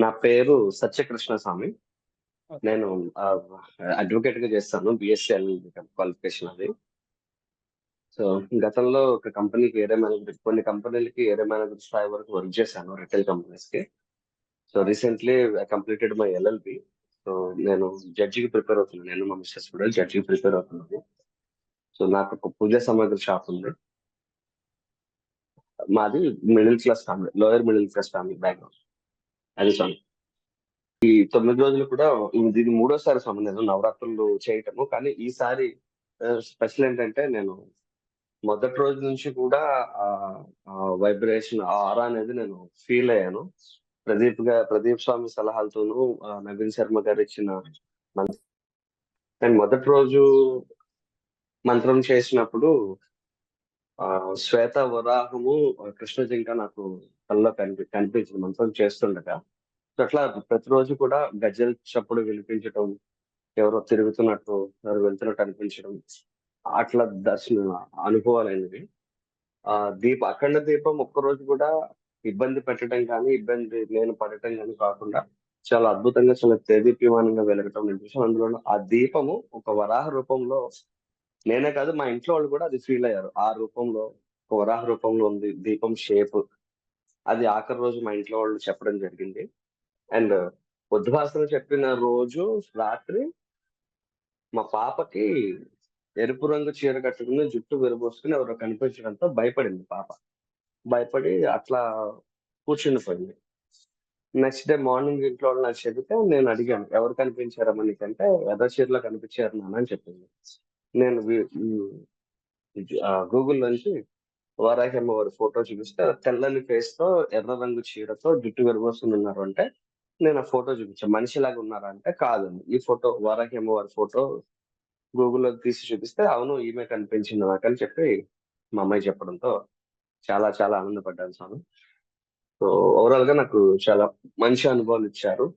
నా పేరు సత్యకృష్ణ స్వామి. నేను అడ్వకేట్గా చేస్తాను బిఎస్సి క్వాలిఫికేషన్ అది. సో గతంలో ఒక కంపెనీకి ఏరియా మేనేజర్ కొన్ని కంపెనీలకి ఏరియా మేనేజర్ స్థాయి వరకు వర్క్ చేశాను రిటైల్ కంపెనీస్కి. So recently completed my LLB so నేను జడ్జికి ప్రిపేర్ అవుతున్నాను నేను మా మిస్టర్స్ కూడా జడ్జికి ప్రిపేర్ అవుతున్నాను. సో నాకు ఒక పూజా సామాగ్రి షాప్ ఉంది. మాది middle class family lower middle class family background అది స్వామి. ఈ తొమ్మిది రోజులు కూడా ఇది ఇది మూడోసారి స్వామి నేను నవరాత్రులు చేయటము. కానీ ఈసారి స్పెషల్ ఏంటంటే నేను మొదటి రోజు నుంచి కూడా వైబ్రేషన్ ఆరా అనేది నేను ఫీల్ అయ్యాను. ప్రదీప్గా ప్రదీప్ స్వామి సలహాలతోనూ నవీన్ శర్మ గారు ఇచ్చిన అండ్ మొదటి రోజు మంత్రం చేసినప్పుడు ఆ శ్వేత వరాహము కృష్ణ జింక నాకు కళ్ళలో కనిపి కనిపించింది. మంత్రం చేస్తుండగా. అట్లా ప్రతిరోజు కూడా గజ్జల చప్పుడు వినిపించడం ఎవరో తిరుగుతున్నట్టు ఎవరు వెళ్తున్నట్టు అనిపించడం అట్లా దర్శన అనుభవాలు అయినవి ఆ దీప అఖండ దీపం ఒక్కరోజు కూడా ఇబ్బంది పెట్టడం కానీ ఇబ్బంది నేను పడటం కానీ కాకుండా చాలా అద్భుతంగా చాలా తేదీప్యమానంగా వెలగటం నేను చూసాను అందులో ఆ దీపము ఒక వరాహ రూపంలో నేనే కాదు మా ఇంట్లో వాళ్ళు కూడా అది ఫీల్ అయ్యారు. ఆ రూపంలో ఒక వరాహ రూపంలో ఉంది దీపం షేప్ అది ఆఖరి రోజు మా ఇంట్లో వాళ్ళు చెప్పడం జరిగింది. అండ్ ఉద్వాసన చెప్పిన రోజు రాత్రి మా పాపకి ఎరుపు రంగు చీర కట్టుకుని జుట్టు విరబోసుకుని ఎవరో కనిపించడంతో భయపడింది పాప. భయపడి అట్లా కూర్చుండిపోయింది నెక్స్ట్ డే మార్నింగ్ ఇంట్లో నాకు చెబితే నేను అడిగాను ఎవరు కనిపించారమ్మా నీకంటే? ఎర్ర చీరలో కనిపించారు నాన్న అని చెప్పింది. నేను గూగుల్ నుంచి వారాహి వారి ఫోటో చూపిస్తే తెల్లని ఫేస్తో ఎర్ర రంగు చీరతో జుట్టు విరబోసుకుని ఉన్నారు అంటే నేను ఆ ఫోటో చూపించాను మనిషిలాగా ఉన్నారా అంటే కాదండి ఈ ఫోటో వారాహి వారి ఫోటో గూగుల్లో తీసి చూపిస్తే అవును ఈమె కనిపించింది నాకని చెప్పి మా అమ్మాయి చెప్పడంతో చాలా చాలా ఆనందపడ్డాను స్వామి. సో ఓవరాల్గా నాకు చాలా మంచి అనుభవాలు ఇచ్చారు.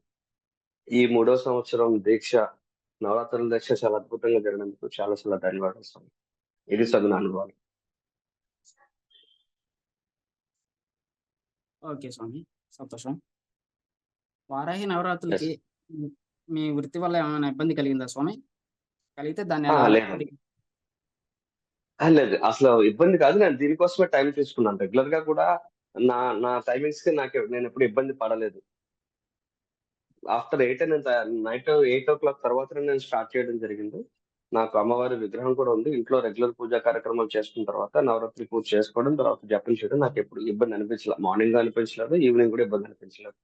ఈ మూడో సంవత్సరం దీక్ష నవరాత్రుల దీక్ష చాలా అద్భుతంగా జరిగినందుకు చాలా చాలా ధన్యవాదాలు స్వామి. ఇది సగం అనుభవాలు. ఓకే స్వామి సంతోషం. వారాహి నవరాత్రులకి మీ- వృత్తి వల్ల ఏమైనా ఇబ్బంది కలిగిందా స్వామి? కలిగితే దాన్ని లేదు. అసలు ఇబ్బంది కాదు. నేను దీనికోసమే టైం తీసుకున్నాను. రెగ్యులర్గా కూడా నా నా టైమింగ్స్కి నాకు నేను ఎప్పుడు ఇబ్బంది పడలేదు. ఆఫ్టర్ ఎయిట్ నేను నైట్ ఎయిట్ ఓ క్లాక్ తర్వాత నేను స్టార్ట్ చేయడం జరిగింది. నాకు అమ్మవారి విగ్రహం కూడా ఉంది. ఇంట్లో రెగ్యులర్ పూజా కార్యక్రమాలు చేసుకున్న తర్వాత నవరాత్రి పూజ చేసుకోవడం తర్వాత జపం చేయడం నాకు ఎప్పుడు ఇబ్బంది అనిపించలేదు మార్నింగ్ అనిపించలేదు ఈవినింగ్ కూడా ఇబ్బంది అనిపించలేదు.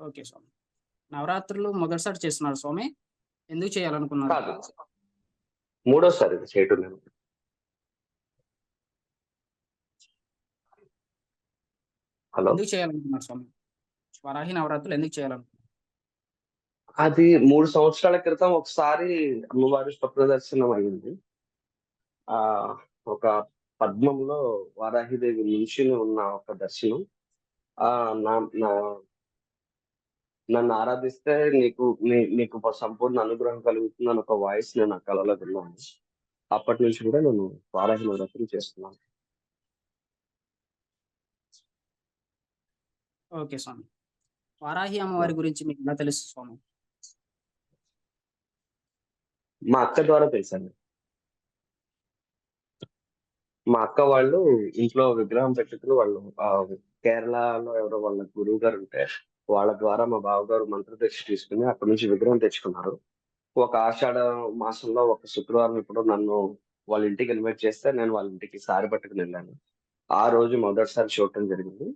ఓకే స్వామి. నవరాత్రులు మొదటిసారి చేస్తున్నారు స్వామి. ఎందుకు చేయాలనుకున్నారు? మూడోసారి ఇది చేయటం నేను. హలో? ఎందుకు చేయాలనుకున్నారు స్వామి? వారాహి నవరాత్రులు ఎందుకు చేయాలనుకున్నారు? అది మూడు సంవత్సరాల క్రితం ఒకసారి అమ్మవారి స్వప్న దర్శనం అయింది. ఆ ఒక పద్మంలో వారాహిదేవి నించుని ఉన్న ఒక దర్శనం. ఆ నా నా నన్ను ఆరాధిస్తే నీకు నీకు సంపూర్ణ అనుగ్రహం కలుగుతుంది అని ఒక వాయిస్ నేను ఆ కళలో విన్నాను. అప్పటి నుంచి కూడా నేను వారాహి నవరాత్రి చేస్తున్నాను. ఓకే స్వామి. వారాహి అమ్మవారి గురించి మీకు ఎలా తెలుసు స్వామి? మా అక్క ద్వారా తెలుసండి. మా అక్క వాళ్ళు ఇంట్లో విగ్రహం పెట్టుకుని వాళ్ళు ఆ కేరళలో ఎవరో వాళ్ళ గురువు గారు ఉంటే వాళ్ళ ద్వారా మా బావగారు మంత్రదీక్ష తీసుకుని అక్కడ నుంచి విగ్రహం తెచ్చుకున్నారు. ఒక ఆషాఢ మాసంలో ఒక శుక్రవారం ఇప్పుడు నన్ను వాళ్ళ ఇంటికి ఇన్వైట్ చేస్తే నేను వాళ్ళ ఇంటికి సారి పట్టుకుని వెళ్ళాను. ఆ రోజు మొదటిసారి చూడటం జరిగింది.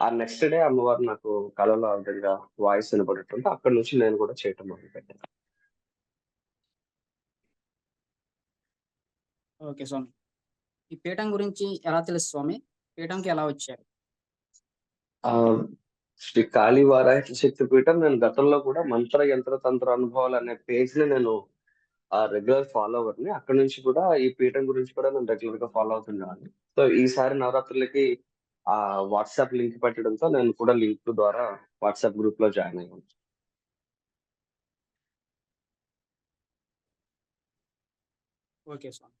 ఆ నెక్స్ట్ డే అమ్మవారు నాకు కళలో ఆ విధంగా వాయిస్ వినపడటంతో అక్కడ నుంచి నేను కూడా చేయటం మొదలు పెట్టాను ఓకే స్వామి. ఈ పీఠం గురించి ఎలా తెలుసు స్వామి? పీఠంకి ఎలా వచ్చారు? ఆ శ్రీ కాళీ వారాహి శక్తి పీఠం నేను గతంలో కూడా మంత్ర యంత్ర తంత్ర అనుభవాలు అనే పేజ్ని నేను ఆ రెగ్యులర్ ఫాలోవర్ని. అక్కడ నుంచి కూడా ఈ పీఠం గురించి కూడా నేను రెగ్యులర్గా ఫాలో అవుతున్నాను సో ఈసారి నవరాత్రులకి ఆ వాట్సాప్ లింక్ పెట్టడంతో నేను కూడా లింక్ ద్వారా వాట్సాప్ గ్రూప్లో జాయిన్ అయ్యాను. ఓకే స్వామి.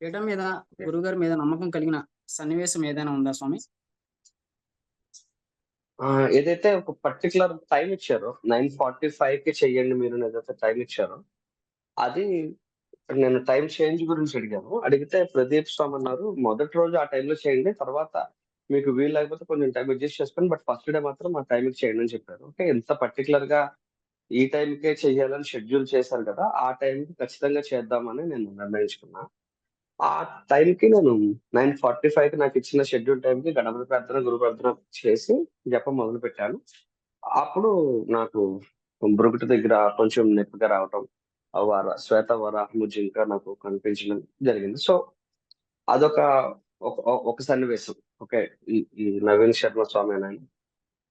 పీఠం మీద గురుగారి మీద నమ్మకం కలిగిన సన్నివేశం ఏదైనా ఉందా స్వామి? ఏదైతే ఒక పర్టికులర్ టైం ఇచ్చారో నైన్ ఫార్టీ ఫైవ్కి చెయ్యండి మీరు ఏదైతే టైం ఇచ్చారో అది నేను టైం చేంజ్ గురించి అడిగాను. అడిగితే ప్రదీప్ స్వామి అన్నారు మొదటి రోజు ఆ టైంలో చేయండి తర్వాత మీకు వీలు లేకపోతే కొంచెం టైం అడ్జస్ట్ చేసుకొని బట్ ఫస్ట్ డే మాత్రం ఆ టైంకి చేయండి అని చెప్పారు. ఓకే ఎంత పర్టికులర్గా ఈ టైంకే చెయ్యాలని షెడ్యూల్ చేశారు కదా ఆ టైంకి ఖచ్చితంగా చేద్దామని నేను నిర్ణయించుకున్నా. ఆ టైంకి నేను నైన్ ఫార్టీ ఫైవ్కి నాకు ఇచ్చిన షెడ్యూల్ టైంకి గణపతి ప్రార్థన గురు ప్రార్థన చేసి జపం మొదలు పెట్టాను. అప్పుడు నాకు బ్రుకుటి దగ్గర కొంచెం నొప్పిగా రావటం వార శ్వేత వరాహము జింక నాకు కనిపించడం జరిగింది. సో అదొక ఒక ఒక- సన్నివేశం. ఓకే ఈ ఈ నవీన్ శర్మ స్వామి అని.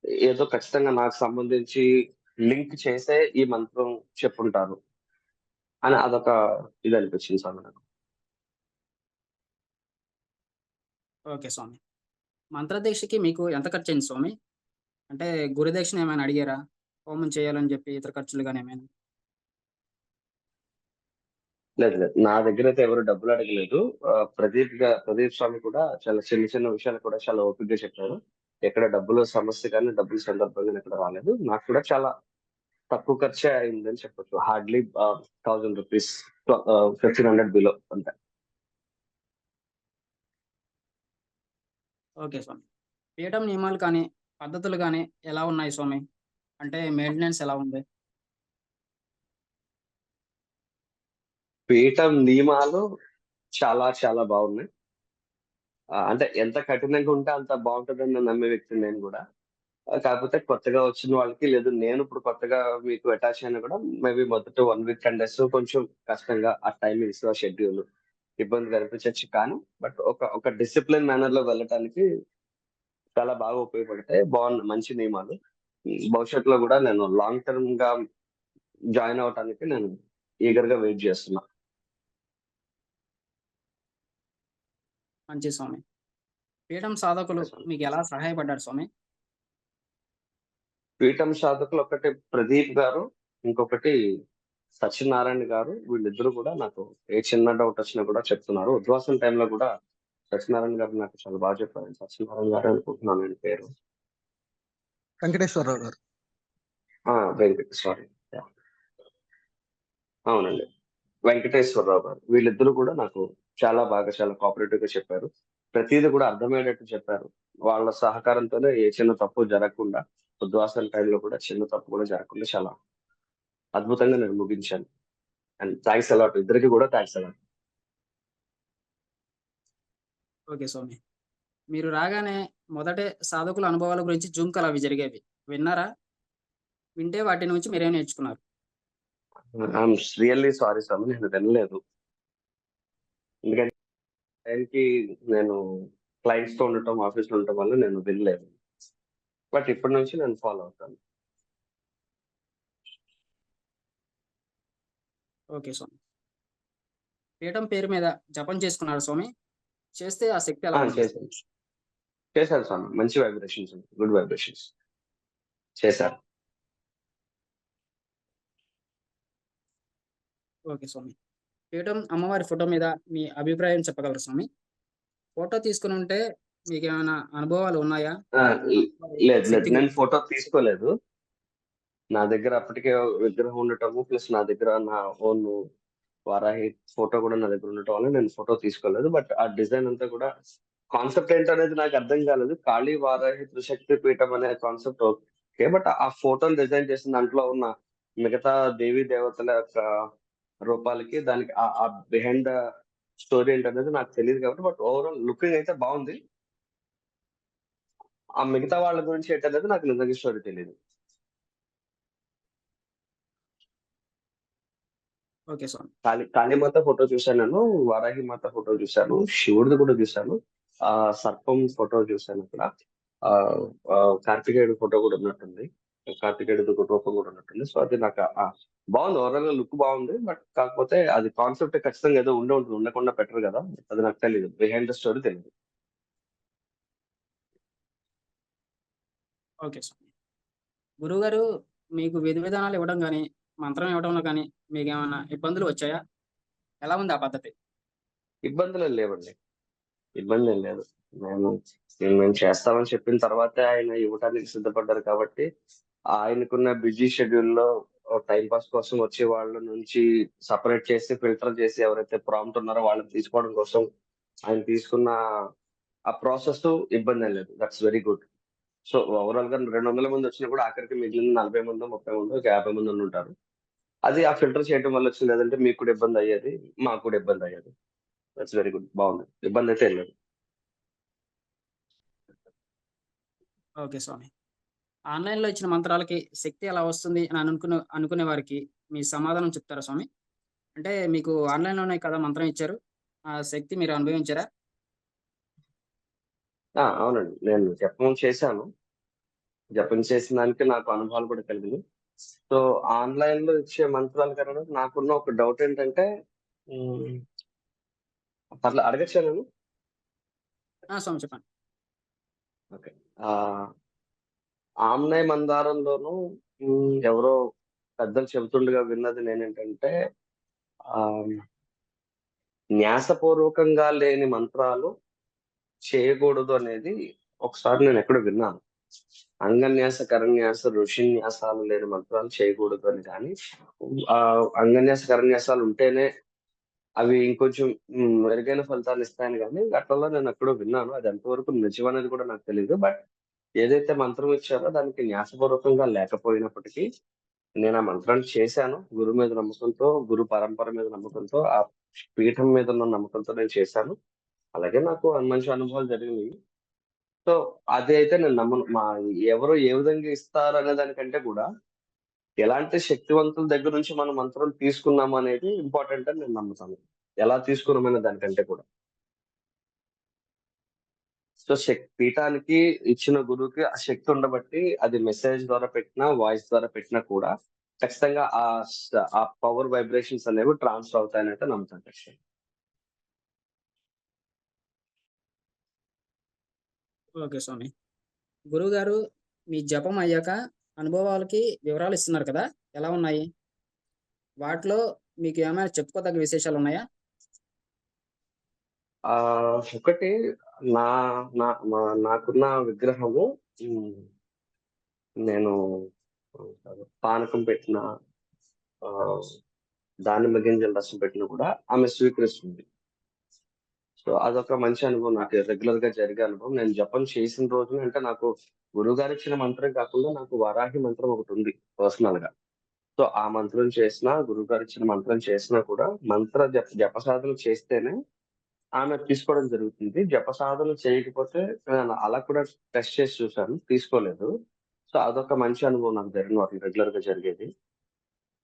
ఏదో ఖచ్చితంగా నాకు సంబంధించి లింక్ చేసే ఈ మంత్రం చెప్పుంటారు. అని అదొక ఇది అనిపించింది స్వామి నాకు. ఓకే స్వామి. మంత్రదీక్షకి మీకు ఎంత ఖర్చు అయింది స్వామి? అంటే గురుదక్షిణ ఏమైనా అడిగారా? హోమం చేయాలని చెప్పి ఇతర ఖర్చులు కానీ ఏమైనా? లేదు లేదు. నా దగ్గర అయితే ఎవరు డబ్బులు అడగలేదు. ప్రదీప్గా ప్రదీప్ స్వామి కూడా చాలా చిన్న చిన్న విషయాలు కూడా చాలా ఓపికగా చెప్పారు. ఎక్కడ డబ్బులు సమస్య కానీ డబ్బులు సందర్భంగా ఎక్కడ రాలేదు. నాకు కూడా చాలా తక్కువ ఖర్చే అయిందని చెప్పొచ్చు. Hardly thousand rupees fifteen hundred below అంతే. ఓకే స్వామి. పీఠం నియమాలు కానీ పద్ధతులు కానీ ఎలా ఉన్నాయి స్వామి? అంటే మెయింటెనెన్స్ ఎలా ఉంది? పీఠం నియమాలు చాలా చాలా బాగున్నాయి. అంటే ఎంత కఠినంగా ఉంటే అంత బాగుంటుందని నేను నమ్మే వ్యక్తి నేను కూడా. కాకపోతే కొత్తగా వచ్చిన వాళ్ళకి లేదు. నేను ఇప్పుడు కొత్తగా మీకు అటాచ్ అయినా కూడా మేబీ మొదట వన్ వీక్ టెన్ డేస్ కొంచెం కష్టంగా ఆ టైమింగ్స్ షెడ్యూల్ ఇబ్బంది కనిపించవచ్చు కానీ బట్ ఒక ఒక డిసిప్లిన్ మేనర్లో వెళ్ళటానికి చాలా బాగా ఉపయోగపడతాయి. బాగున్న మంచి నియమాలు. భవిష్యత్తులో కూడా నేను లాంగ్ టర్మ్గా జాయిన్ అవటానికి నేను ఈగర్గా వెయిట్ చేస్తున్నా. మంచి స్వామి. పీఠం సాధకులు. మీకు ఎలా సహాయపడ్డారు స్వామి? పీఠం సాధకులు ఒకటి ప్రదీప్ గారు ఇంకొకటి సత్యనారాయణ గారు వీళ్ళిద్దరూ కూడా నాకు ఏ చిన్న డౌట్ వచ్చినా కూడా చెప్తున్నారు. ఉద్వాసం టైంలో కూడా సత్యనారాయణ గారు నాకు చాలా బాగా చెప్పారు. సత్యనారాయణ గారు అనుకుంటున్నాను నేను పేరు. వెంకటేశ్వరరావు గారు. ఆ, వెంకట సారీ అవునండి. వెంకటేశ్వరరావు గారు. వీళ్ళిద్దరూ కూడా నాకు చాలా బాగా చాలా కోఆపరేటివ్గా చెప్పారు. ప్రతిదీ కూడా అర్థమయ్యేటట్టు చెప్పారు. వాళ్ళ సహకారంతోనే ఏ చిన్న తప్పు జరగకుండా ఉద్వాసాల టైంలో కూడా చిన్న తప్పు కూడా జరగకుండా చాలా అద్భుతంగా నేను ముగించాను. అండ్ థ్యాంక్స్ అలాట్ ఇద్దరికి కూడా థ్యాంక్స్ అలాట్ ఓకే స్వామి. మీరు రాగానే మొదటే సాధకుల అనుభవాల గురించి జూమ్ కాల్ అవి జరిగేవి. విన్నారా? వింటే వాటి నుంచి మీరేం నేర్చుకున్నారు? రియల్లీ సారీ స్వామి నేను వినలేదు. ఎందుకంటే టైంకి నేను క్లయింట్స్తో ఉండటం ఆఫీస్లో ఉండటం వల్ల నేను వినలేదు. బట్ ఇప్పటి నుంచి నేను ఫాలో అవుతాను. ఓకే స్వామి. పీఠం పేరు మీద జపం చేసుకున్నారు స్వామి. చేస్తే ఆ శక్తి? చేశాను చేశారు స్వామి. మంచి వైబ్రేషన్స్ గుడ్ వైబ్రేషన్స్ చేశారు ఓకే స్వామి. పీఠం అమ్మవారి ఫోటో మీద మీ అభిప్రాయం చెప్పగలరు స్వామి? ఫోటో తీసుకుని ఉంటే మీకు ఏమైనా అనుభవాలు ఉన్నాయా? లేదు లేదు. నేను ఫోటో తీసుకోలేదు. నా దగ్గర అప్పటికే విగ్రహం ఉండటము ప్లస్ నా దగ్గర నా ఓన్ వారాహి ఫోటో కూడా నా దగ్గర ఉండటం వల్ల నేను ఫోటో తీసుకోలేదు. బట్ ఆ డిజైన్ అంతా కూడా కాన్సెప్ట్ ఏంటనేది నాకు అర్థం కాలేదు. కాళీ వారాహి త్రిశక్తి పీఠం అనే కాన్సెప్ట్ ఓకే. బట్ ఆ ఫోటోని డిజైన్ చేసిన దాంట్లో ఉన్న మిగతా దేవి దేవతల యొక్క రూపాలకి దానికి ఆ బిహైండ్ ద స్టోరీ ఏంటనేది నాకు తెలియదు కాబట్టి బట్ ఓవరాల్ లుకింగ్ అయితే బాగుంది. ఆ మిగతా వాళ్ళ గురించి ఏంటనేది నాకు నిజంగా స్టోరీ తెలియదు ఓకే స్వామి. కాళీ కాళీమాత ఫోటో చూశాను నేను వారాహి మాత ఫోటో చూశాను శివుడిది కూడా చూశాను ఆ సర్పం ఫోటో చూశాను అక్కడ ఆ కార్తికేయుడు ఫోటో కూడా ఉన్నట్టుంది కార్తికేయుడు రూపం కూడా ఉన్నట్టుంది. సో అది నాకు బాగుంది ఓవరాల్గా లుక్ బాగుంది బట్ కాకపోతే అది కాన్సెప్ట్ ఖచ్చితంగా ఏదో ఉండే ఉంటుంది ఉండకుండా పెట్టరు కదా అది నాకు తెలియదు బిహైండ్ ద స్టోరీ తెలియదు ఓకే స్వామి. గురువుగారు మీకు విధి విధానాలు ఇవ్వడం గాని, మంత్రం ఇవ్వడంలో మీకు ఏమైనా ఇబ్బందులు వచ్చాయా? ఎలా ఉంది ఆ పద్ధతి? ఇబ్బందులు లేవండి. ఇబ్బంది లేదు. మేము మేము చేస్తామని చెప్పిన తర్వాతే ఆయన ఇవ్వటానికి సిద్ధపడ్డారు కాబట్టి, ఆయనకున్న బిజీ షెడ్యూల్‌లో టైం పాస్ కోసం వచ్చే వాళ్ళ నుంచి సెపరేట్ చేసి, ఫిల్టర్ చేసి ఎవరైతే ప్రాంప్ట్ ఉన్నారో వాళ్ళని తీసుకోవడం కోసం ఆయన తీసుకున్న ఆ ప్రాసెస్ ఇబ్బంది లేదు. That's very good. So, overall gun రెండు వందల మంది వచ్చినా కూడా ఆఖరికి మిగిలిన 40 మందో, 30 మందో, ఒక 50 మంది ఉంటారు అది ఆ ఫిల్టర్ చేయడం వల్ల వచ్చింది. లేదంటే మీకు కూడా ఇబ్బందయ్యేది. మాకు కూడా ఇబ్బందయ్యేది. That's very good. బావుంది. ఇబ్బందయితే ఏం లేదు. ఓకే స్వామి. ఆన్‌లైన్‌లో ఇచ్చిన మంత్రాలకి శక్తి ఎలా వస్తుంది అని అనుకునే అనుకునే వారికి మీ సమాధానం చెప్తారా స్వామి? అంటే మీకు ఆన్‌లైన్‌లోనే కదా మంత్రం ఇచ్చారు. ఆ శక్తి మీరు అనుభవించారా? అవునండి. నేను జపం చేశాను. జపం చేసిన దానికి నాకు అనుభవాలు కూడా కలిగినాయి. సో, ఆన్‌లైన్‌లో ఇచ్చే మంత్రాల కన్నా నాకున్న ఒక డౌట్ ఏంటంటే. పర్లే అడగచ్చా నేను? చెప్పండి. ఓకే. ఆమ్నాయ మందారంలోను. ఎవరో పెద్దలు చెబుతుండగా విన్నది నేనేంటంటే న్యాసపూర్వకంగా లేని మంత్రాలు చేయకూడదు అనేది ఒకసారి నేనెక్కడో విన్నాను. అంగన్యాస, కరన్యాస, ఋషిన్యాసాలు లేని మంత్రాలు చేయకూడదు అని కానీ ఆ అంగన్యాస, కరన్యాసాలు ఉంటేనే అవి ఇంకొంచెం మెరుగైన ఫలితాన్ని ఇస్తాయని అట్లల్లో నేను నేనెక్కడో విన్నాను. అది ఎంతవరకు నిజమనేది కూడా నాకు తెలియదు బట్ ఏదైతే మంత్రం ఇచ్చారో దానికి న్యాసపూర్వకంగా లేకపోయినప్పటికీ నేను ఆ మంత్రాన్ని చేశాను. గురువు మీద నమ్మకంతో, గురు పరంపర మీద నమ్మకంతో, ఆ పీఠం మీద ఉన్న నమ్మకంతో నేను చేశాను. అలాగే నాకు మంచి అనుభవాలు జరిగినాయి. సో, అది అయితే నేను నమ్మను. మా ఎవరు ఏ విధంగా ఇస్తారు అనే దానికంటే కూడా ఎలాంటి శక్తివంతుల దగ్గర నుంచి మనం మంత్రం తీసుకున్నాం అనేది ఇంపార్టెంట్ అని నేను నమ్ముతాను. ఎలా తీసుకున్నామనే దానికంటే కూడా. సో, శక్తి పీఠానికి ఇచ్చిన గురువుకి ఆ శక్తి ఉండబట్టి అది మెసేజ్ ద్వారా పెట్టినా, వాయిస్ ద్వారా పెట్టినా కూడా ఖచ్చితంగా ఆ పవర్ వైబ్రేషన్స్ అనేవి ట్రాన్స్‌ఫర్ అవుతాయనైతే నమ్ముతాను ఖచ్చితంగా. ఓకే స్వామి. గురువుగారు మీ జపం అయ్యాక అనుభవాలకి వివరాలు ఇస్తున్నారు కదా! ఎలా ఉన్నాయి? వాటిలో మీకు ఏమైనా చెప్పుకోదగ్గ విశేషాలు ఉన్నాయా ఒకటి నా నా నాకున్న విగ్రహము నేను పానకం పెట్టిన దానిమ్మ గింజల రసం పెట్టిన కూడా ఆమె స్వీకరిస్తుంది. సో, అదొక మంచి అనుభవం నాకు రెగ్యులర్గా జరిగే అనుభవం. నేను జపం చేసిన రోజున అంటే నాకు గురువుగారిచ్చిన మంత్రం కాకుండా నాకు వరాహి మంత్రం ఒకటి ఉంది పర్సనల్గా సో, ఆ మంత్రం చేసినా, గురువుగారిచ్చిన మంత్రం చేసినా కూడా మంత్ర జప జప సాధన చేస్తేనే ఆమె తీసుకోవడం జరుగుతుంది. జప సాధన చేయకపోతే నేను అలా కూడా టెస్ట్ చేసి చూసాను. తీసుకోలేదు. సో, అదొక మంచి అనుభవం నాకు జరిగిన రెగ్యులర్గా జరిగేది.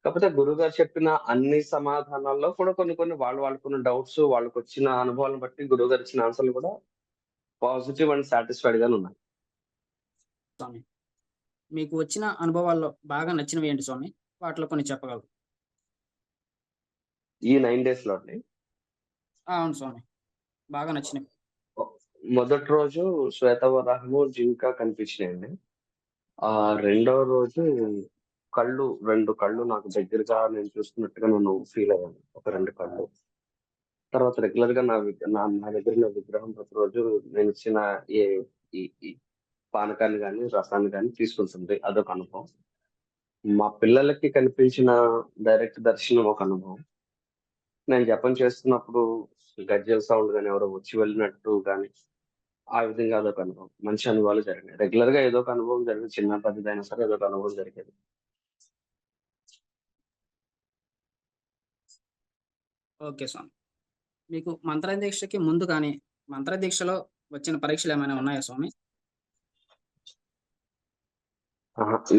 కాకపోతే గురువుగారు చెప్పిన అన్ని సమాధానాల్లో కూడా కొన్ని కొన్ని వాళ్ళు వాళ్ళకున్న డౌట్స్, వాళ్ళకొచ్చిన అనుభవాలను బట్టి గురువుగారు ఇచ్చిన ఆన్సర్‌లు కూడా పాజిటివ్ అండ్ సాటిస్ఫైడ్ గానే ఉన్నాయి. స్వామి. మీకు వచ్చిన అనుభవాల్లో బాగా నచ్చినవి ఏంటి స్వామి? వాటిలో కొన్ని చెప్పగలరు. ఈ 9 డేస్‌లో అండి. ఆ! అవును స్వామి. బాగా నచ్చినవి. మొదటి రోజు శ్వేతవరాహము, జింక కనిపించినాయండి. ఆహ్, రెండో రోజు కళ్ళు రెండు కళ్ళు నాకు దగ్గరగా నేను చూస్తున్నట్టుగా నేను ఫీల్ అయ్యాను. ఒక రెండు కళ్ళు. తర్వాత రెగ్యులర్‌గా నా నా నా దగ్గర నా విగ్రహం ప్రతిరోజు నేనిచ్చిన ఏ ఈ పానకాన్ని కానీ రసాన్ని కానీ తీసుకుంటుంది. అదొక అనుభవం. మా పిల్లలకి కనిపించిన డైరెక్ట్ దర్శనం ఒక అనుభవం. నేను జపం చేస్తున్నప్పుడు గజ్జల సౌండ్ కానీ ఎవరో వచ్చి వెళ్ళినట్టు కానీ ఆ విధంగా అదొక అనుభవం. మంచి అనుభవాలు జరిగినాయి. రెగ్యులర్‌గా ఏదో ఒక అనుభవం జరిగింది. చిన్న పెద్దదైనా సరే ఏదో ఒక అనుభవం జరిగేది. ఓకే స్వామి. మీకు మంత్రదీక్షకి ముందు గాని, మంత్రదీక్షలో వచ్చిన పరీక్షలేమైనా ఉన్నాయా స్వామి?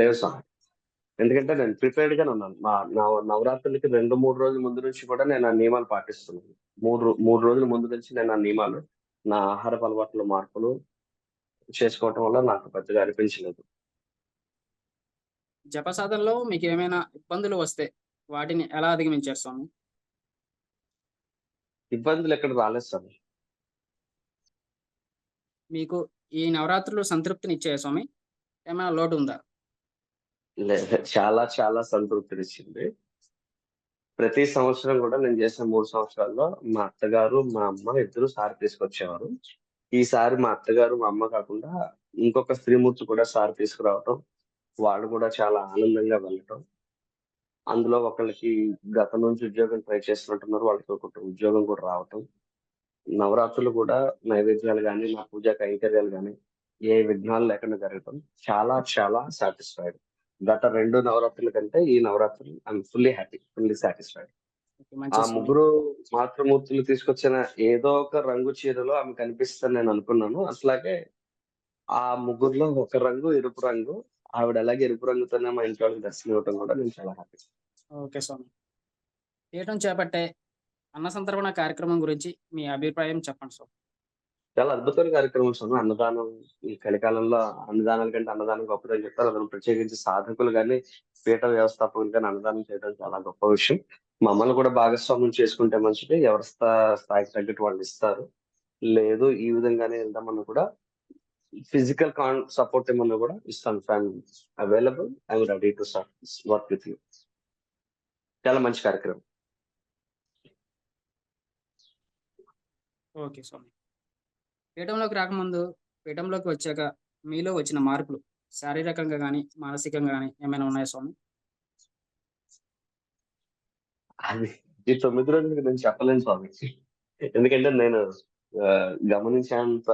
లేవు స్వామి. ఎందుకంటే నేను ప్రిపేర్డ్ గానే ఉన్నాను. నవ నవరాత్రులకి 2, 3 రోజుల ముందు నుంచి కూడా నేను ఆ నియమాలు పాటిస్తున్నాను. 3 రో 3 రోజుల ముందు నుంచి నేను ఆ నియమాలు, నా ఆహారపు అలవాట్ల మార్పులు చేసుకోవటం వల్ల నాకు పెద్దగా అనిపించలేదు. జప సాధనలో మీకేమైనా ఇబ్బందులు వస్తే వాటిని ఎలా అధిగమించారు స్వామి? ఇబ్బందులెక్కడ రాలేదు స్వామి. మీకు ఈ నవరాత్రులు సంతృప్తినిచ్చాయా స్వామి? ఏమైనా లోటు ఉందా? లేదు. చాలా చాలా సంతృప్తినిచ్చింది. ప్రతి సంవత్సరం గూడా నేను చేసిన 3 సంవత్సరాల్లో మా అత్తగారు, మా అమ్మ ఇద్దరు సారీ తీసుకొచ్చేవారు. ఈసారి మా అత్తగారు, మా అమ్మ కాకుండా ఇంకొక స్త్రీమూర్తి కూడా సారీ తీసుకురావటం, వాళ్ళు కూడా చాలా ఆనందంగా వెళ్ళటం. అందులో ఒకళ్ళకి గతం నుంచి ఉద్యోగం ట్రై చేస్తున్నట్టున్నారు. వాళ్ళకి ఒకటి ఉద్యోగం కూడా రావటం. నవరాత్రులు కూడా నైవేద్యాలు గాని, నా పూజా కైంకర్యాలు గాని, ఏ విఘ్నాలు లేకుండా జరగటం చాలా చాలా సాటిస్ఫైడ్. గత 2 నవరాత్రుల కంటే ఈ నవరాత్రులు I'm fully happy. Fully satisfied. ఆ. ముగ్గురు మాతృమూర్తులు తీసుకొచ్చిన ఏదో ఒక రంగు చీరలో ఆమె కనిపిస్తదని నేను అనుకున్నాను. అట్లాగే ఆ ముగ్గురిలో ఒక రంగు ఎరుపు రంగు. ఆవిడ అలాగే ఎరుపు రంగుతోనే మా ఇంట్లో దర్శనం ఇవ్వటం కూడా నేను చాలా హ్యాపీ. ఓకే స్వామి. పీఠం చేపట్టే అన్న సంతర్పణ కార్యక్రమం గురించి మీ అభిప్రాయం చెప్పండి స్వామి. చాలా అద్భుతమైన కార్యక్రమం స్వామి. అన్నదానం ఈ కలికాలంలో అన్నదానాల కంటే అన్నదానం గొప్పదని చెప్తారు. అందులో ప్రత్యేకించి సాధకులు గాని, పీఠ వ్యవస్థాపకులు గాని అన్నదానం చేయడం చాలా గొప్ప విషయం. మమ్మల్ని కూడా భాగస్వామ్యం చేసుకుంటే మంచిది. ఎవరి స్థా స్థాయికి తగ్గట్టు వాళ్ళు ఇస్తారు. లేదు ఈ విధంగానే వెళ్దామన్నా కూడా ఫిజికల్ కాన్ సపోర్ట్ ఏమన్నా కూడా ఇస్తాను. I'm available. I'm ready to serve work with you. చాలా మంచి కార్యక్రమం. ఓకే స్వామి. పీఠంలోకి రాకముందు, పీఠంలోకి వచ్చాక మీలో వచ్చిన మార్పులు శారీరకంగా గాని, మానసికంగా గాని ఏమైనా ఉన్నాయా స్వామి? అది ఈ 9 రోజులకి నేను చెప్పలేను స్వామి. ఎందుకంటే నేను గమనించేంత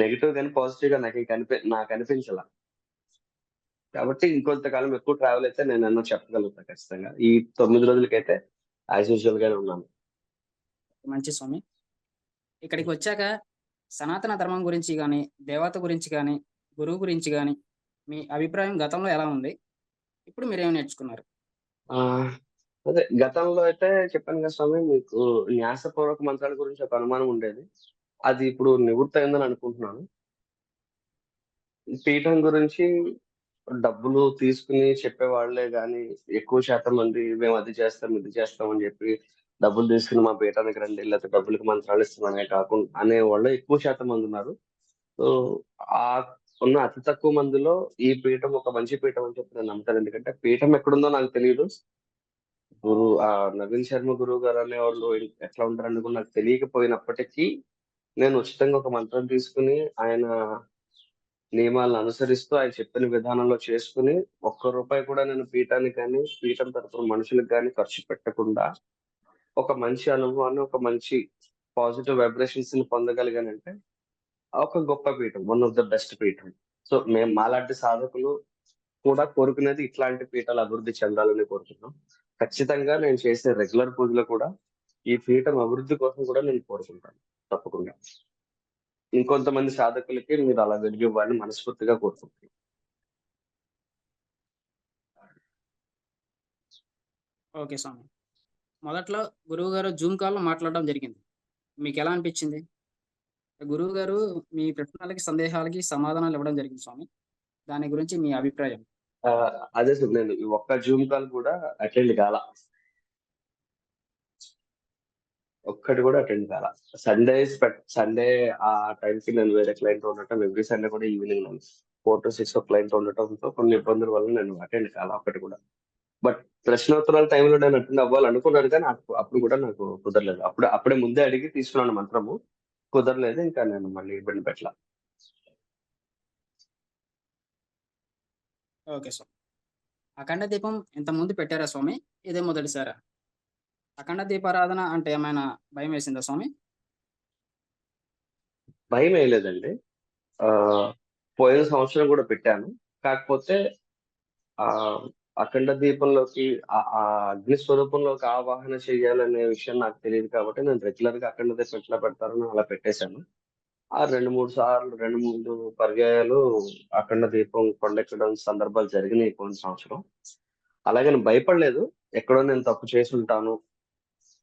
నెగెటివ్ గాని, పాజిటివ్గా నాకేం కనిపి నాకనిపించల. కాబట్టి ఇంకొంతకాలం ఎక్కువ ట్రావెల్ అయితే నేనేమన్నా చెప్పగలుగుతా ఖచ్చితంగా. ఈ 9 రోజులకైతే యాజ్ యూజువల్ గానే ఉన్నాను. మంచిది స్వామి. ఇక్కడికి వచ్చాక సనాతన ధర్మం గురించి గాని, దేవత గురించి గాని, గురువు గురించి గాని మీ అభిప్రాయం గతంలో ఎలా ఉంది? ఇప్పుడు మీరేమి నేర్చుకున్నారు? అదే గతంలో అయితే చెప్పాను కదా స్వామి మీకు న్యాసపూర్వక మంత్రాల గురించి ఒక అనుమానం ఉండేది. అది ఇప్పుడు నివృత్తి అయిందని అనుకుంటున్నాను. పీఠం గురించి డబ్బులు తీసుకుని చెప్పే వాళ్ళే గాని, ఎక్కువ శాతం మంది మేము అది చేస్తాం, ఇది చేస్తాం అని చెప్పి డబ్బులు తీసుకుని మా పీఠానికి రండి లేకపోతే డబ్బులకి మంత్రాలు ఇస్తున్నామనే కాకుండా అనే వాళ్ళు ఎక్కువ శాతం మంది ఉన్నారు. సో, ఆ ఉన్న అతి తక్కువ మందిలో ఈ పీఠం ఒక మంచి పీఠం అని చెప్పి నేను నమ్ముతాను. ఎందుకంటే పీఠం ఎక్కడుందో నాకు తెలియదు గురు ఆ నవీన్ శర్మ గురువు గారు అనేవాళ్ళు ఎట్లా ఉంటారని కూడా నాకు తెలియకపోయినప్పటికీ, నేను ఉచితంగా ఒక మంత్రం తీసుకుని ఆయన నియమాలను అనుసరిస్తూ ఆయన చెప్పిన విధానంలో చేసుకుని ఒక్క రూపాయి కూడా నేను పీఠానికి కానీ పీఠం తరపున మనుషులకు కానీ ఖర్చు పెట్టకుండా, ఒక మంచి అనుభవాన్ని, ఒక మంచి పాజిటివ్ వైబ్రేషన్స్‌ని పొందగలిగానంటే, ఒక గొప్ప పీఠం. వన్ ఆఫ్ ద బెస్ట్ పీఠం. సో, మేము మాలాంటి సాధకులు కూడా కోరుకునేది ఇట్లాంటి పీఠాలు అభివృద్ధి చెందాలని కోరుకున్నాం ఖచ్చితంగా నేను చేసే రెగ్యులర్ పూజలో కూడా ఈ పీఠం అభివృద్ధి కోసం కూడా నేను కోరుకుంటాను. తప్పకుండా. ఇంకొంతమంది సాధకులకి మీరు అలా వెలుగివ్వాలని మనస్ఫూర్తిగా కోరుకుంటున్నాను. ఓకే స్వామి. మొదట్లో గురువుగారు జూమ్ కాల్‌లో మాట్లాడడం జరిగింది. మీకెలా అనిపించింది? గురువుగారు మీ ప్రశ్నలకి, సందేహాలకి సమాధానాలు ఇవ్వడం జరిగింది స్వామి. దాని గురించి మీ అభిప్రాయం? అదే సార్ నేను ఒక్క జూమ్ కాల్ కూడా అటెండ్ కాలా. ఒక్కటి కూడా అటెండ్ కాల సండేస్ సండే ఆ టైంకి నేను వేరే క్లయింట్ ఉండటం, ఎవ్రీ సండే కూడా ఈవినింగ్ నేను 4-6 క్లైంట్ ఉండటంతో కొన్ని ఇబ్బందుల వల్ల నేను అటెండ్ కాల ఒక్కటి కూడా. బట్ ప్రశ్నోత్తరాల టైంలో నేను అటెండ్ అవ్వాలనుకున్నాను కానీ అప్పుడు కూడా నాకు కుదరలేదు. అప్పుడు అప్పుడే ముందే అడిగి తీసుకున్నాను మంత్రము. కుదరలేదు. ఇంకా నేను మళ్ళీ ఇబ్బంది పెట్టలా. ఓకే సార్ అఖండ దీపం ఇంతకుముందు పెట్టారా స్వామి? ఇదే మొదటిసారా? అఖండ దీపారాధన అంటే ఏమైనా భయం వేసిందా స్వామి? భయం వేయలేదండి ఆ పోయిన సంవత్సరం కూడా పెట్టాను. కాకపోతే ఆ అఖండ దీపంలోకి ఆ అగ్ని స్వరూపంలోకి ఆవాహన చేయాలనే విషయం నాకు తెలియదు కాబట్టి నేను రెగ్యులర్గా అఖండ దీపం ఎట్లా పెడతారని అలా పెట్టేశాను. ఆ 2, 3 సార్లు 2, 3 పర్యాయాలు అఖండ దీపం కొండెక్కడం సందర్భాలు జరిగినాయి పోయిన సంవత్సరం. అలాగే నేను భయపడలేదు. ఎక్కడో నేను తప్పు చేసి ఉంటాను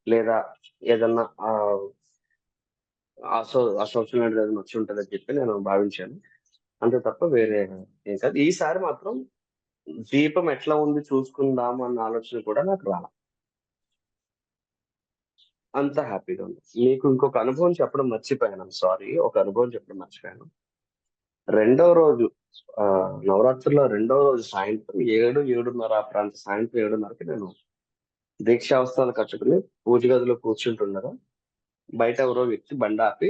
లేదా ఏదన్నా అసో అసౌ ఏదైనా వచ్చి ఉంటుందని చెప్పి నేను భావించాను. అంతే తప్ప వేరే ఏం కాదు. ఈసారి మాత్రం దీపం ఎట్లా ఉంది చూసుకుందాం అన్న ఆలోచన కూడా నాకు రాల అంత హ్యాపీగా ఉంది. మీకు ఇంకొక అనుభవం చెప్పడం మర్చిపోయాను. సారీ. ఒక అనుభవం చెప్పడం మర్చిపోయాను. రెండో రోజు ఆ, నవరాత్రుల్లో రెండో రోజు సాయంత్రం ఏడు ఏడున్నర ఆ ప్రాంత సాయంత్రం ఏడున్నరకి నేను దీక్షావస్థలు కట్టుకుని పూజ గదిలో కూర్చుంటుండగా బయట ఎవరో వ్యక్తి బండ ఆపి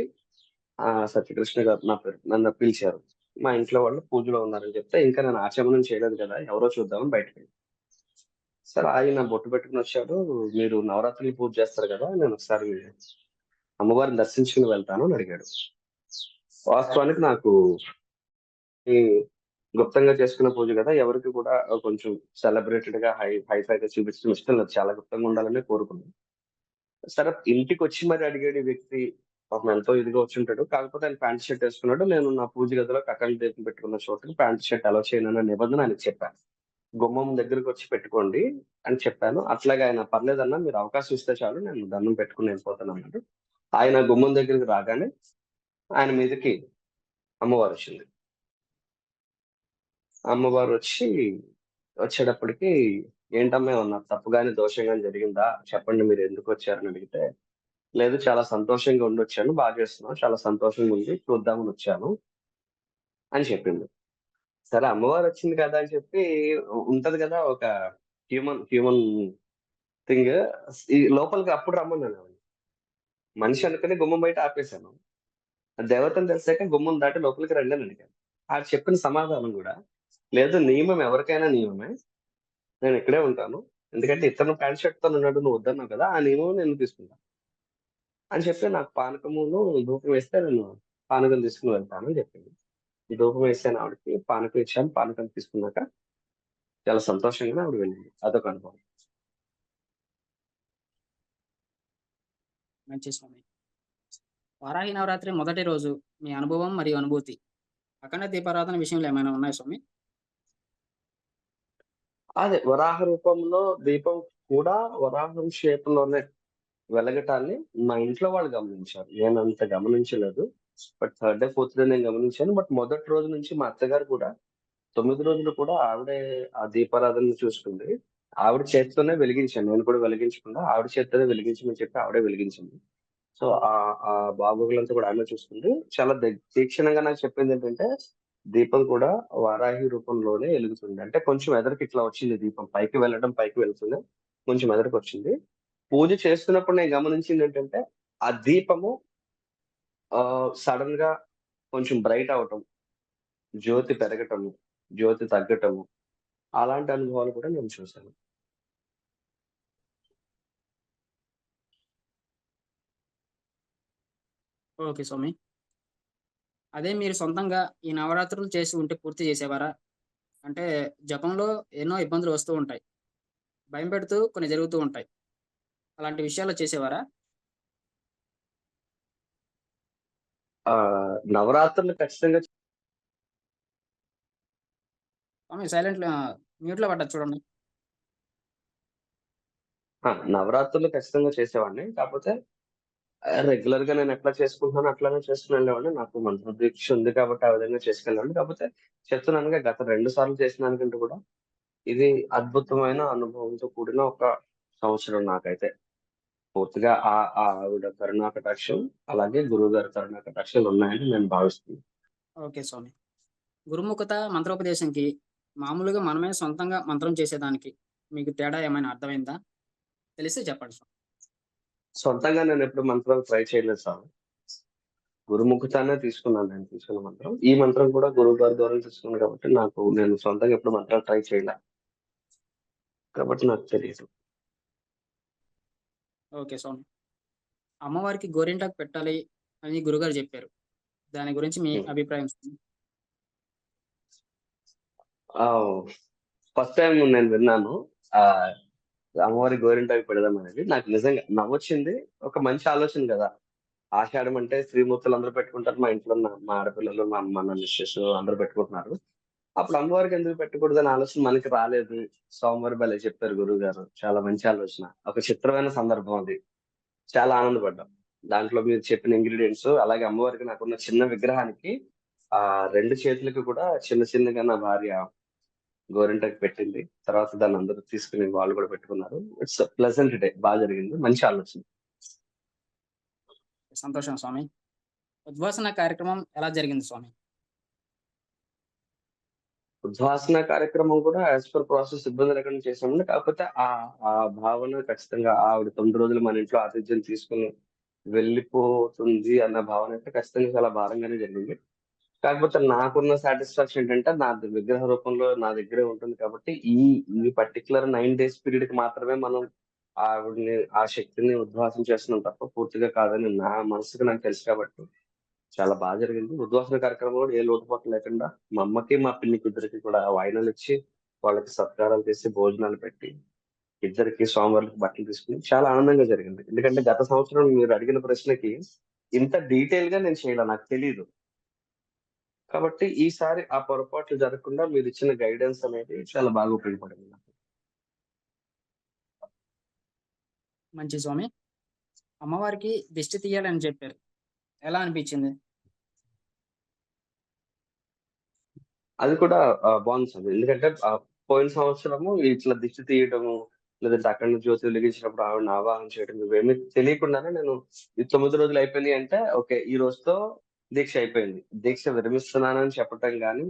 ఆ సత్యకృష్ణ గారు నా పేరు నన్ను పిలిచారు. మా ఇంట్లో వాళ్ళు పూజలో ఉన్నారని చెప్తే ఇంకా నేను ఆచమనం చేయలేదు కదా ఎవరో చూద్దామని బయటకు వెళ్ళి సరే ఆయన బొట్టు పెట్టుకుని వచ్చాడు మీరు నవరాత్రులు పూజ చేస్తారు కదా నేను ఒకసారి అమ్మవారిని దర్శించుకుని వెళ్తాను అని అడిగాడు. వాస్తవానికి నాకు గుప్తంగా చేసుకున్న పూజ కదా ఎవరికి కూడా కొంచెం సెలబ్రేటెడ్గా హై హైఫైగా చూపించడం ఇష్టం లేదు. చాలా గుప్తంగా ఉండాలని కోరుకున్నాను. సరే ఇంటికి వచ్చి మరి అడిగాడు వ్యక్తి. పాపం ఎంతో ఇదిగా వచ్చి ఉంటాడు. కాకపోతే ఆయన ప్యాంట్ షర్ట్ వేసుకున్నాడు. నేను నా పూజ గదిలో కక్కలు దీపం పెట్టుకున్న చోటుకి ప్యాంట్ షర్ట్ అలా చేయనన్న నిబంధన ఆయనకు చెప్పాను. గుమ్మం దగ్గరకు వచ్చి పెట్టుకోండి అని చెప్పాను. అట్లాగే ఆయన పర్లేదన్నా మీరు అవకాశం ఇస్తే చాలు నేను దండం పెట్టుకుని వెళ్ళిపోతాను అన్నాడు. ఆయన గుమ్మం దగ్గరికి రాగానే ఆయన మీదకి అమ్మవారు వచ్చింది. అమ్మవారు వచ్చి వచ్చేటప్పటికి ఏంటమ్మే ఉన్నారు తప్పుగానే దోషంగా జరిగిందా? చెప్పండి మీరు ఎందుకు వచ్చారని అడిగితే లేదు చాలా సంతోషంగా ఉండి వచ్చాను బాగా చేస్తున్నాను చాలా సంతోషంగా ఉంది చూద్దామని వచ్చాను అని చెప్పింది సరే అమ్మవారు వచ్చింది కదా అని చెప్పి ఉంటది కదా ఒక హ్యూమన్ హ్యూమన్ థింగ్ ఈ లోపలికి అప్పుడు రమ్మన్నాను ఆవిడని. మనిషి అనుకుని గుమ్మం బయట ఆపేశాను. దేవతను తెలిసాక గుమ్మం దాటి లోపలికి రండి అని అడిగాను. ఆ చెప్పిన సమాధానం కూడా లేదు నియమం ఎవరికైనా నియమమే. నేను ఇక్కడే ఉంటాను. ఎందుకంటే ఇతను ప్యాంట్ షర్ట్తో ఉన్నాడు నువ్వు వద్దన్నావు కదా ఆ నియమం నేను తీసుకుంటాను అని చెప్పి నాకు పానకమును ధూపం వేస్తే నేను పానకం తీసుకుని వెళ్తాను అని చెప్పింది. ధూపం వేసాను ఆవిడకి పానకం ఇచ్చాను పానకం తీసుకున్నాక చాలా సంతోషంగా ఆవిడ వెళ్ళింది. అదొక అనుభవం. మంచి స్వామి. వారాహి నవరాత్రి మొదటి రోజు మీ అనుభవం మరియు అనుభూతి. అఖండ దీపారాధన విషయంలో ఏమైనా ఉన్నాయా స్వామి? అదే వరాహ రూపంలో దీపం కూడా వరాహం షేప్లోనే వెలగటాన్ని మా ఇంట్లో వాళ్ళు గమనించారు. నేను అంత గమనించలేదు. But third day fourth day నేను గమనించాను. బట్ మొదటి రోజు నుంచి మా అత్తగారు కూడా తొమ్మిది రోజులు కూడా ఆవిడే ఆ దీపారాధన చూసుకుంది. ఆవిడ చేతితోనే వెలిగించాను. నేను కూడా వెలిగించకుండా ఆవిడ చేతితోనే వెలిగించమని చెప్పి ఆవిడే వెలిగించింది. సో ఆ ఆ బాగోగులంతా కూడా ఆమె చూసుకుంది. చాలా దీక్షణంగా నాకు చెప్పింది ఏంటంటే దీపం కూడా వారాహి రూపంలోనే వెలుగుతుంది. అంటే కొంచెం ఎదరికి ఇట్లా వచ్చింది దీపం. పైకి వెళ్ళడం పైకి వెళ్తుంది. కొంచెం ఎదరికి వచ్చింది. పూజ చేస్తున్నప్పుడు నేను గమనించింది ఏంటంటే ఆ దీపము ఆ సడన్గా కొంచెం బ్రైట్ అవటం జ్యోతి పెరగటము జ్యోతి తగ్గటము అలాంటి అనుభవాలు కూడా నేను చూశాను. ఓకే స్వామి. అదే మీరు సొంతంగా ఈ నవరాత్రులు చేసి ఉంటే పూర్తి చేసేవారా? అంటే జపంలో ఎన్నో ఇబ్బందులు వస్తూ ఉంటాయి. భయం పెడుతూ కొన్ని జరుగుతూ ఉంటాయి. అలాంటి విషయాలు చేసేవారా? నవరాత్రులు ఖచ్చితంగా స్వామి సైలెంట్ మ్యూట్లో పడ్డది చూడండి. నవరాత్రులు ఖచ్చితంగా చేసేవాడిని. కాకపోతే రెగ్యులర్గా నేను ఎట్లా చేసుకుంటున్నాను అట్లానే చేసుకుని వెళ్ళేవాడిని. నాకు మంత్ర దీక్ష ఉంది కాబట్టి ఆ విధంగా చేసుకెళ్ళాను కాకపోతే చెప్తున్నాను గత రెండు సార్లు చేసిన దానికంటే కూడా ఇది అద్భుతమైన అనుభవంతో కూడిన ఒక సంవత్సరం నాకైతే. పూర్తిగా ఆ ఆ ఆవిడ కరుణా కటాక్షం అలాగే గురువు గారి కరుణా కటాక్షాలు ఉన్నాయని నేను భావిస్తున్నాను. ఓకే స్వామి. గురుముఖత మంత్రోపదేశంకి మామూలుగా మనమే సొంతంగా మంత్రం చేసేదానికి మీకు తేడా ఏమైనా అర్థమైందా? తెలిస్తే చెప్పండి స్వామి. సొంతంగా నేను ఎప్పుడు మంత్రాలు ట్రై చేయలేదు సార్. గురుముఖతానే తీసుకున్నాను నేను తీసుకున్న మంత్రం. ఈ మంత్రం కూడా గురువు గారి ద్వారా తీసుకున్నాను కాబట్టి నాకు నేను సొంతంగా ఎప్పుడు మంత్రాలు ట్రై చేయలే. కాబట్టి నాకు తెలియదు. ఓకే స్వామి. అమ్మవారికి గోరింటాకు పెట్టాలి అని గురుగారు చెప్పారు. దాని గురించి మీ. అభిప్రాయం? ఫస్ట్ టైం నేను విన్నాను. ఆ అమ్మవారి గోరింటాకు పెడదాం అనేది నాకు నిజంగా నవ్వొచ్చింది. ఒక మంచి ఆలోచన కదా. ఆషాఢం అంటే శ్రీమూర్తులు అందరూ పెట్టుకుంటారు. మా ఇంట్లో ఉన్న మా ఆడపిల్లలు మా అమ్మ నా మిస్సెస్ అందరూ పెట్టుకుంటున్నారు. అప్పుడు అమ్మవారికి ఎందుకు పెట్టకూడదు అనే ఆలోచన మనకి రాలేదు. సోమవారి భలే చెప్పారు గురువు గారు చాలా మంచి ఆలోచన. ఒక చిత్రమైన సందర్భం అది. చాలా ఆనందపడ్డాం. దాంట్లో మీరు చెప్పిన ఇంగ్రీడియంట్స్ అలాగే అమ్మవారికి నాకున్న చిన్న విగ్రహానికి ఆ రెండు చేతులకు కూడా చిన్న చిన్నగా నా భార్య గోరింటకి పెట్టింది. తర్వాత దాన్ని అందరూ తీసుకుని వాళ్ళు కూడా పెట్టుకున్నారు. ఇట్స్ ప్లెజెంట్ డే బాగా జరిగింది. మంచి ఆలోచన. సంతోషం స్వామి. ఉద్వాసన కార్యక్రమం ఎలా జరిగింది స్వామి? ఉద్వాసన కార్యక్రమం కూడా యాజ్ పర్ ప్రాసెస్ ఇబ్బంది లేకుండా చేసామండి కాకపోతే ఆ ఆ భావన ఖచ్చితంగా ఆవిడ తొమ్మిది రోజులు మన ఇంట్లో ఆతిథ్యం తీసుకుని వెళ్ళిపోతుంది అన్న భావన అయితే ఖచ్చితంగా చాలా భారంగానే జరిగింది. కాకపోతే నాకున్న సాటిస్ఫాక్షన్ ఏంటంటే నా విగ్రహ రూపంలో నా దగ్గరే ఉంటుంది కాబట్టి ఈ ఈ పర్టికులర్ నైన్ డేస్ పీరియడ్కి మాత్రమే మనం ఆవిడని ఆ శక్తిని ఉద్వాసం చేస్తున్నాం తప్ప పూర్తిగా కాదని నా మనసుకు నాకు తెలుసు కాబట్టి చాలా బాగా జరిగింది. ఉద్వాసన కార్యక్రమం కూడా ఏ లోటుపాటు లేకుండా మా అమ్మకి మా పిన్నికి ఇద్దరికి కూడా వాయినాలు ఇచ్చి వాళ్ళకి సత్కారాలు చేసి భోజనాలు పెట్టి ఇద్దరికి స్వామివారికి బట్టలు తీసుకుని చాలా ఆనందంగా జరిగింది. ఎందుకంటే గత సంవత్సరం మీరు అడిగిన ప్రశ్నకి ఇంత డీటెయిల్గా నేను చేయాలి నాకు తెలియదు కాబట్టి ఈసారి ఆ పొరపాట్లు జరగకుండా మీరు ఇచ్చిన గైడెన్స్ అనేది చాలా బాగా ఉపయోగపడింది మంచి స్వామి. అమ్మవారికి దిష్టి తీయాలని చెప్పారు. ఎలా అనిపించింది? అది కూడా బాగుంది సార్ ఎందుకంటే పోయిన సంవత్సరము ఇట్లా దిష్టి తీయడము లేదంటే అక్కడ నుంచి జ్యోతి వెలిగించినప్పుడు ఆవిడని ఆవాహన చేయడం ఇవేమీ తెలియకుండానే నేను ఈ తొమ్మిది రోజులు అయిపోయినాయి అంటే ఓకే ఈ రోజుతో దీక్ష అయిపోయింది. దీక్ష విరమిస్తున్నానని చెప్పటం గాని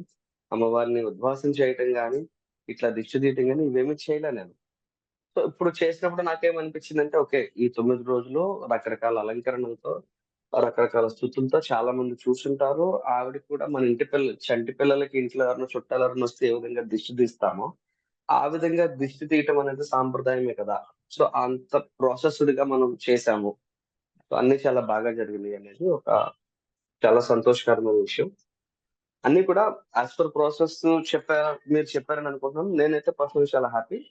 అమ్మవారిని ఉద్వాసం చేయటం గాని ఇట్లా దిష్టి తీయటం గాని ఇవేమీ చేయలే నేను. సో ఇప్పుడు చేసినప్పుడు నాకేమనిపించింది అంటే ఓకే ఈ తొమ్మిది రోజులు రకరకాల అలంకరణలతో రకరకాల స్థుతులతో చాలా మంది చూసుంటారు. ఆవిడ కూడా మన ఇంటి పిల్ల చంటి పిల్లలకి ఇంట్లో ఎవరైనా చుట్టాలు వస్తే ఏ విధంగా దిష్టి తీస్తామో ఆ విధంగా దిష్టి తీయటం అనేది సాంప్రదాయమే కదా. సో అంత ప్రాసెస్డ్గా మనం చేసాము అన్ని చాలా బాగా జరిగినాయి అనేది ఒక చాలా సంతోషకరమైన విషయం. అన్ని కూడా యాజ్ పర్ ప్రాసెస్ చెప్పారు మీరు చెప్పారని అనుకుంటున్నాను నేనైతే పర్సనల్ చాలా హ్యాపీ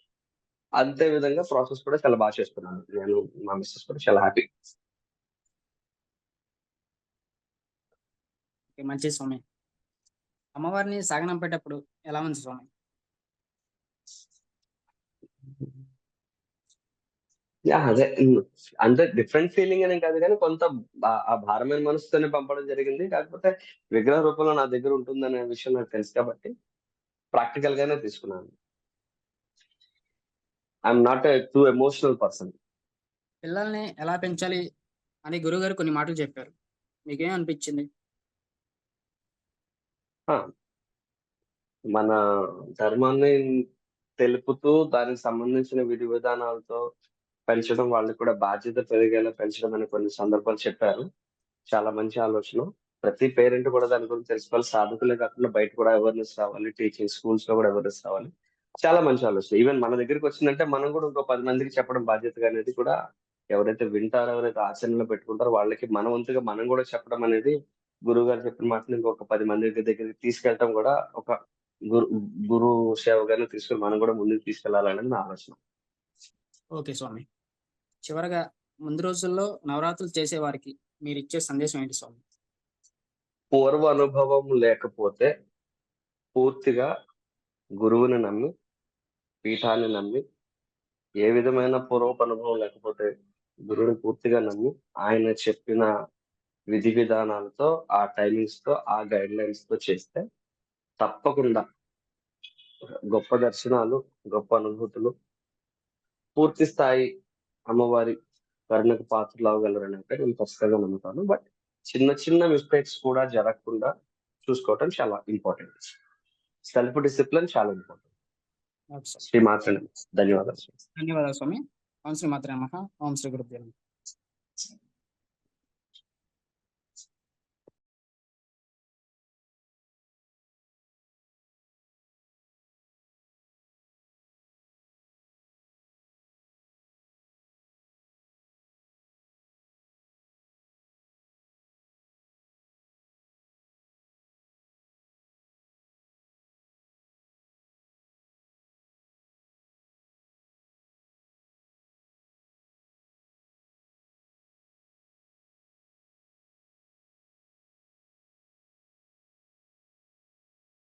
అంతే విధంగా ప్రాసెస్ కూడా చాలా బాగా చేస్తున్నాను. నేను మా మిస్సెస్ కూడా చాలా హ్యాపీ మంచి స్వామి. అమ్మవారిని సాగనంపేటప్పుడు ఎలా ఉంది స్వామి? యా అదే ఉమ్, అంటే డిఫరెంట్ ఫీలింగ్ అని కాదు కానీ కొంత ఆ- ఆ భారమైన మనసుతోనే పంపడం జరిగింది. కాకపోతే విగ్రహ రూపంలో నా దగ్గర ఉంటుందనే విషయం నాకు తెలుసు కాబట్టి ప్రాక్టికల్ గానే తీసుకున్నాను. I'm not too emotional person పిల్లల్ని ఎలా పెంచాలి అని గురుగారు కొన్ని మాటలు చెప్పారు. మీకేం అనిపించింది? మన ధర్మాన్ని తెలుపుతూ దానికి సంబంధించిన విధి విధానాలతో పెంచడం వాళ్ళకి కూడా బాధ్యత పెరిగేలా పెంచడం అనే కొన్ని సందర్భాలు చెప్పారు. చాలా మంచి ఆలోచన. ప్రతి పేరెంట్ కూడా దాని గురించి తెలుసుకోవాలి. సాధకులే కాకుండా బయట కూడా అవేర్నెస్ రావాలి. టీచింగ్ స్కూల్స్లో కూడా అవేర్నెస్ రావాలి. చాలా మంచి ఆలోచన. ఈవెన్ మన దగ్గరికి వచ్చిందంటే మనం కూడా ఇంకో పది మందికి చెప్పడం బాధ్యత అనేది కూడా ఎవరైతే వింటారో ఎవరైతే ఆచరణలో పెట్టుకుంటారో వాళ్ళకి మన వంతుగా మనం కూడా చెప్పడం అనేది గురువు గారు చెప్పిన మాటలు ఇంకొక పది మంది దగ్గరికి తీసుకెళ్ళటం కూడా ఒక గురు గురు సేవగానే తీసుకుని మనం కూడా ముందుకు తీసుకెళ్ళాలనేది నా ఆలోచన. ఓకే స్వామి. చివరగా ముందు రోజుల్లో నవరాత్రులు చేసే వారికి మీరు ఇచ్చే సందేశం ఏంటి స్వామి? పూర్వ అనుభవం లేకపోతే పూర్తిగా గురువుని నమ్మి పీఠాన్ని నమ్మి ఏ విధమైన పూర్వపు అనుభవం లేకపోతే గురువుని పూర్తిగా నమ్మి ఆయన చెప్పిన విధి విధానాలతో ఆ టైమింగ్స్తో ఆ గైడ్ లైన్స్తో చేస్తే తప్పకుండా గొప్ప దర్శనాలు గొప్ప అనుభూతులు పూర్తి స్థాయి అమ్మవారి కరుణకు పాత్రలు అవ్వగలరని అయితే నేను ఖచ్చితంగా నమ్ముతాను. బట్ చిన్న చిన్న మిస్టేక్స్ కూడా జరగకుండా చూసుకోవటం చాలా ఇంపార్టెంట్. సెల్ఫ్ డిసిప్లిన్ చాలా ఇంపార్టెంట్. శ్రీ మాత్రమే ధన్యవాదాలు. ధన్యవాదాలు స్వామి. ఓం శ్రీ మాత్రే ఓం శ్రీ గురుదేవ